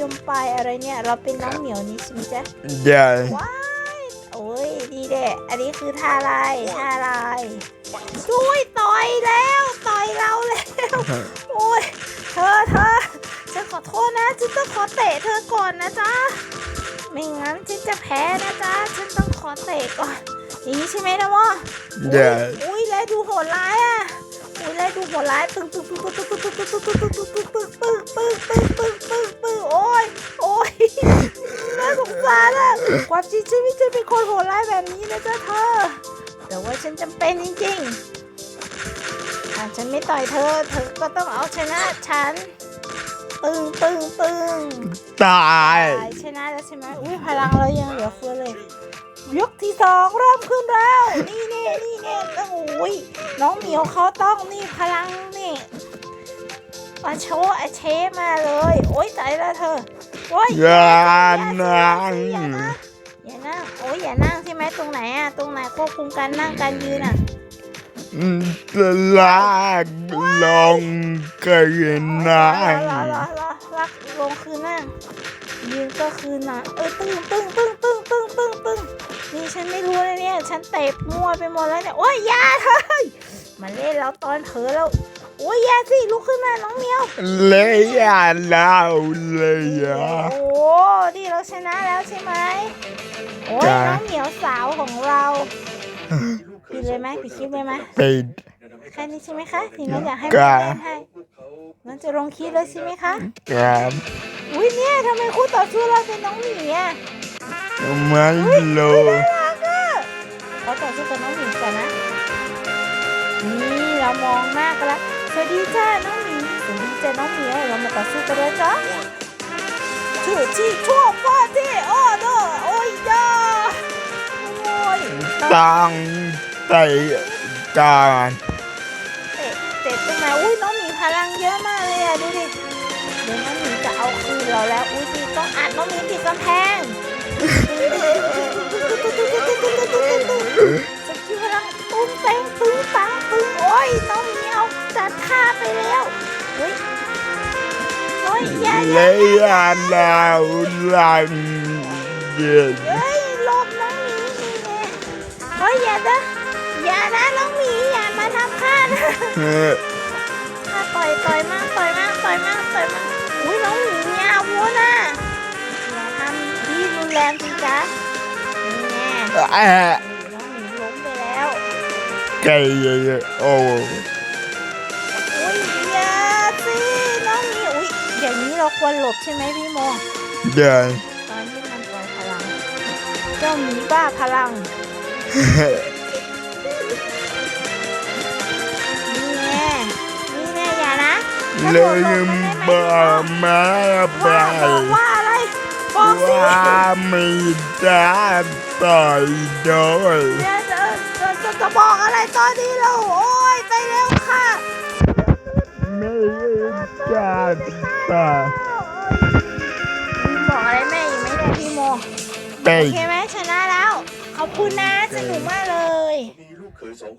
ยมปลายอะไรเนี่ย เราเป็นน้องเหมียวนี่ใช่ไหมจ๊ะได้ยโอ้ยดีเดะอันนี้คือท่าลายท่าลายช่วยต่อยแล้วต่อยเราแล้วโอ้ยเธอเธอฉันขอโทษนะฉันต้องขอเตะเธอก่อนนะจ๊ะไม่งั้นฉันจะแพ้นะจ๊ะฉันต้องขอเตะก่อนอย่างนี้ใช่ไหมนะวะใหญ่อุ้ยแล้วดูโหดร้ายอะอุ้ยแล้วดูโหดร้ายตึงตึงตึงตึงตึงตึง ความจริงฉันไม่ใช่เป็นคนโหดร้ายแบบนี้นะจ๊ะเธอ แต่ว่าฉันจำเป็นจริงๆอะฉันไม่ต่อยเธอ เธอก็ต้องเอาชนะฉันตึงตึงตึงตาย ตายชนะแล้วใช่ไหมอุ้ยพลังเรายังเหลือเฟือเลย ยกที่สองเริ่มขึ้นแล้ว นี่เน่นี่เน่โอ้ยน้องเหมียวเขาต้องนี่พลังนี่มาโชว์อาเชฟมาเลย โอ้ยตายแล้วเธอ โอ้ยอย่าอย่านั่งอย่านั่ง อย่านั่งโอ้ยอย่านั่งใช่ไหมตรงไหนอะตรงไหนควบคุมการนั่งการยืนอะลากลงกันรนั่องรอรอรอรักลงคือนั่งยืนก็คือนั่งเออตึ้งตึ้งตึ้งตึ้งตึ้งตึ้งตึ้งนี่ฉันไม่รู้เลยเนี่ย ฉันเตะมั่วไปหมดแล้วเนี่ยโอ้ยอยาเฮ้ยมาเล่นแล้วตอนเผลอแล้ว โอ้ยอยาสิลุกขึ้นมาน้องเหมียว เลยอะเราเลยอะ โอ้ดีเราชนะแล้วใช่ไหมโอ้ยจ้ะ น้องเหมียวสาวของเราปิดเลยไหมปิดคลิปเลยไหมปิด แค่นี้ใช่ไหมคะถึงงั้นอยากให้จ้ะ แม่เล่นให้งั้นจะลงคลิปเลยใช่ไหมคะครับอุ้ยเนี่ยทำไมคู่ต่อสู้เราเป็นน้องหมีอะไม่รู้น่ารักอะเขาต่อสู้กับน้องหมีก่อนนะนี่เรามองหน้ากันแล้วส วัสดีจ้าน้องหมีสวัสดีจ้าน้องหมีเรามาต่อสู้กันแล้วจ้าชื่อที่ชั่วฟ้าที่อ้อเด้อโอ้ยจ้าโอ้ยต้องเตะการเตะเตะตรงไหนอุ้ยน้องหมีพลังเยอะมากเลยอะดูดิเดี๋ยวน้องหมีจะเอาคืนเราแล้วอุ้ยดีต้องอัดน้องหมีติดกำแพงสกิลพลังตุ้งเต็งตึงตัง โอ้ยอย่าอเลย่ายอะเราลังเย็นเฮ้ยหลบน้องหมีนี่ไงเฮ้ยอย่านะอย่านะน้องหมีอย่ามาทำข้านะข้าต่อยต่อยมากต่อยมากต่อยมากต่อยมากอุ้ยน้องหมีมีอาวุธนะอย่าทำที่รุนแรงสิจ๊ะนี่แน่น้องหมีล้มไปแล้วไก่โอ้อุ้ เราควรหลบใช่ไหมพี่โมเดินตอนที่มันปล่อยพลัง เจ้าหมีบ้าพลังนี่แน่นี่แน่อย่านะกระเลโดดยหลบมันได้ไหมบามาไปว่าบอกว่าอะไรบอกสิ ว่าไม่ได้ต่อยโดยเนี่ยจะจะจะจะบอกอะไรตอนนี้เราโอ้ยไปเร็วค่ะไม่ได้ ต่อยบอกอะไรแม่อีกไหมเนี่ยพี่โมไปโอเคไหมชนะแล้ว ขอบคุณนะสนุกมากเลย